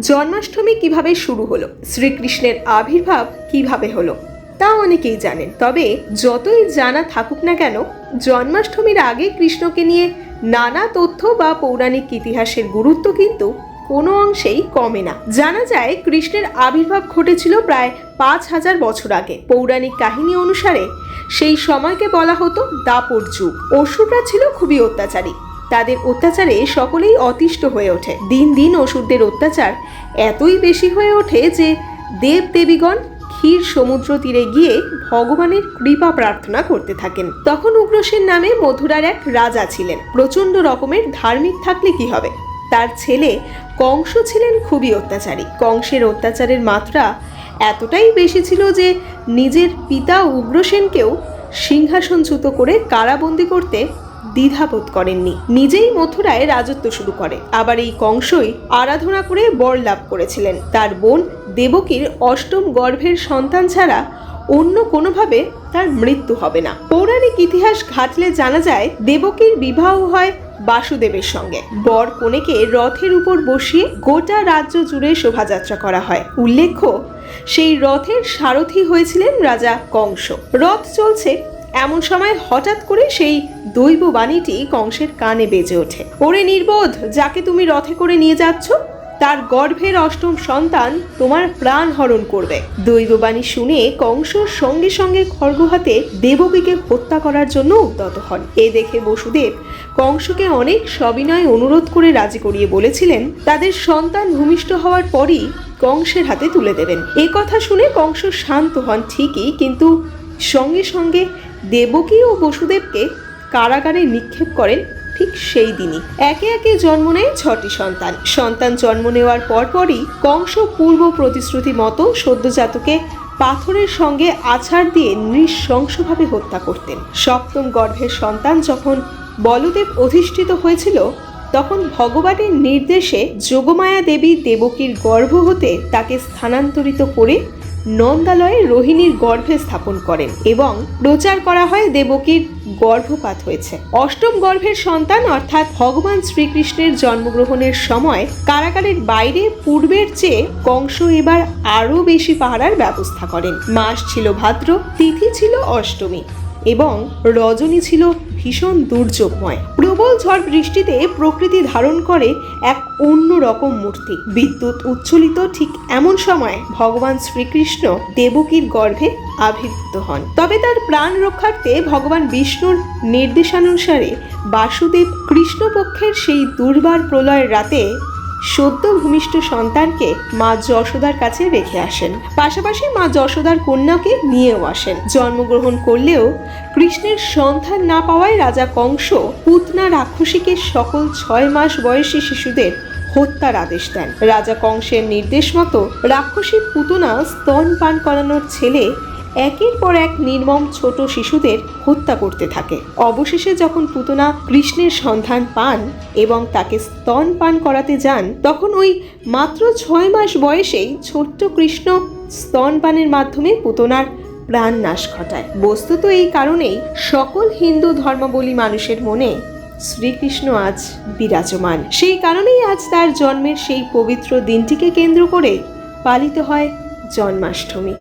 জন্মাষ্টমী কীভাবে শুরু হলো? শ্রীকৃষ্ণের আবির্ভাব কীভাবে হলো? তা অনেকেই জানেন। তবে যতই জানা থাকুক না কেন, জন্মাষ্টমীর আগে কৃষ্ণকে নিয়ে নানা তথ্য বা পৌরাণিক ইতিহাসের গুরুত্ব কিন্তু কোনো অংশেই কমে না। জানা যায়, কৃষ্ণের আবির্ভাব ঘটেছিল প্রায় পাঁচ হাজার বছর আগে। পৌরাণিক কাহিনী অনুসারে সেই সময়কে বলা হতো দাপর যুগ। অসুররা ছিল খুবই অত্যাচারী। তাদের অত্যাচারে সকলেই অতিষ্ঠ হয়ে ওঠে। দিন দিন অসুরদের অত্যাচার এতই বেশি হয়ে ওঠে যে দেব দেবীগণ ক্ষীর সমুদ্র তীরে গিয়ে ভগবানের কৃপা প্রার্থনা করতে থাকেন। তখন উগ্রসেন নামে মথুরার এক রাজা ছিলেন। প্রচণ্ড রকমের ধার্মিক থাকলে কি হবে? তার ছেলে কংস ছিলেন খুবই অত্যাচারী। কংসের অত্যাচারের মাত্রা এতটাই বেশি ছিল যে নিজের পিতা উগ্রসেনকেও সিংহাসনচ্যুত করে কারাবন্দি করতে দ্বিধাবোধ করেননি। নিজেই মথুরায় রাজত্ব শুরু করে। আবার এই কংসই আরাধনা করে বর লাভ করেছিলেন। তার বোন দেবকীর অষ্টম গর্ভের সন্তান ছাড়া অন্য কোনোভাবে তার মৃত্যু হবে না। পৌরাণিক ইতিহাস ঘাটলে জানা যায়, দেবকীর বিবাহ হয় বাসুদেবের সঙ্গে। বর কনেকে রথের উপর বসিয়ে গোটা রাজ্য জুড়ে শোভাযাত্রা করা হয়। উল্লেখ্য, সেই রথের সারথি হয়েছিলেন রাজা কংস। রথ চলছে এমন সময় হঠাৎ করে সেই দৈব বাণীটি কংসের কানে বেজে ওঠে। ওরে নির্বোধ, যাকে তুমি রথে করে নিয়ে যাচ্ছ, তার গর্ভের অষ্টম সন্তান তোমার প্রাণ হরণ করবে। দৈববাণী শুনে কংস সঙ্গে সঙ্গে খড়গ হাতে দেবকীকে হত্যা করার জন্য উদ্যত হন। এ দেখে বসুদেব কংসকে অনেক সবিনয় অনুরোধ করে রাজি করিয়ে বলেছিলেন, তাদের সন্তান ভূমিষ্ঠ হওয়ার পরই কংসের হাতে তুলে দেবেন। এ কথা শুনে কংস শান্ত হন ঠিকই, কিন্তু সঙ্গে সঙ্গে দেবকী ও বসুদেবকে কারাগারে নিক্ষেপ করেন ঠিক সেই দিনই। একে একে জন্ম নেয় ছটি সন্তান। সন্তান জন্ম নেওয়ার পরপরই কংস পূর্ব প্রতিশ্রুতি মতো সদ্যজাতকে পাথরের সঙ্গে আছাড় দিয়ে নৃশংসভাবে হত্যা করতেন। সপ্তম গর্ভের সন্তান যখন বলদেব অধিষ্ঠিত হয়েছিল, তখন ভগবানের নির্দেশে যোগমায়া দেবী দেবকীর গর্ভ হতে তাকে স্থানান্তরিত করে নন্দালয়ে রোহিণীর গর্ভে স্থাপন করেন এবং প্রচার করা হয় দেবকীর গর্ভপাত হয়েছে। অষ্টম গর্ভের সন্তান অর্থাৎ ভগবান শ্রীকৃষ্ণের জন্মগ্রহণের সময় কারাগারের বাইরে পূর্বের চেয়ে কংস এবার আরও বেশি পাহারার ব্যবস্থা করেন। মাস ছিল ভাদ্র, তিথি ছিল অষ্টমী। এবং রজনী ছিল ভীষণ দুর্যোগময়। প্রবল ঝড় বৃষ্টিতে প্রকৃতি ধারণ করে এক অন্য রকম মূর্তি। বিদ্যুৎ উচ্ছ্বলিত ঠিক এমন সময় ভগবান শ্রীকৃষ্ণ দেবকীর গর্ভে আবির্ভূত হন। তবে তার প্রাণ রক্ষার্থে ভগবান বিষ্ণুর নির্দেশানুসারে বাসুদেব কৃষ্ণপক্ষের সেই দুর্বার প্রলয়ের রাতে সদ্য ভূমিষ্ঠ সন্তানকে মা যশোদার কাছে রেখে আসেন। পাশাপাশি মা যশোদার কন্যাকে নিয়েও আসেন। জন্মগ্রহণ করলেও কৃষ্ণের সন্তান না পাওয়ায় রাজা কংস পুতনা রাক্ষসীকে সকল ছয় মাস বয়সী শিশুদের হত্যার আদেশ দেন। রাজা কংসের নির্দেশ মতো রাক্ষসী পুতনা স্তন পান করানোর ছেলে একের পর এক নির্মম ছোট শিশুদের হত্যা করতে থাকে। অবশেষে যখন পুতনা কৃষ্ণের সন্ধান পান এবং তাকে স্তন পান করাতে যান, তখন ওই মাত্র ছয় মাস বয়সেই ছোট্ট কৃষ্ণ স্তন পানের মাধ্যমে পুতনার প্রাণ নাশ ঘটায়। বস্তুত এই কারণেই সকল হিন্দু ধর্মাবলী মানুষের মনে শ্রীকৃষ্ণ আজ বিরাজমান। সেই কারণেই আজ তার জন্মের সেই পবিত্র দিনটিকে কেন্দ্র করে পালিত হয় জন্মাষ্টমী।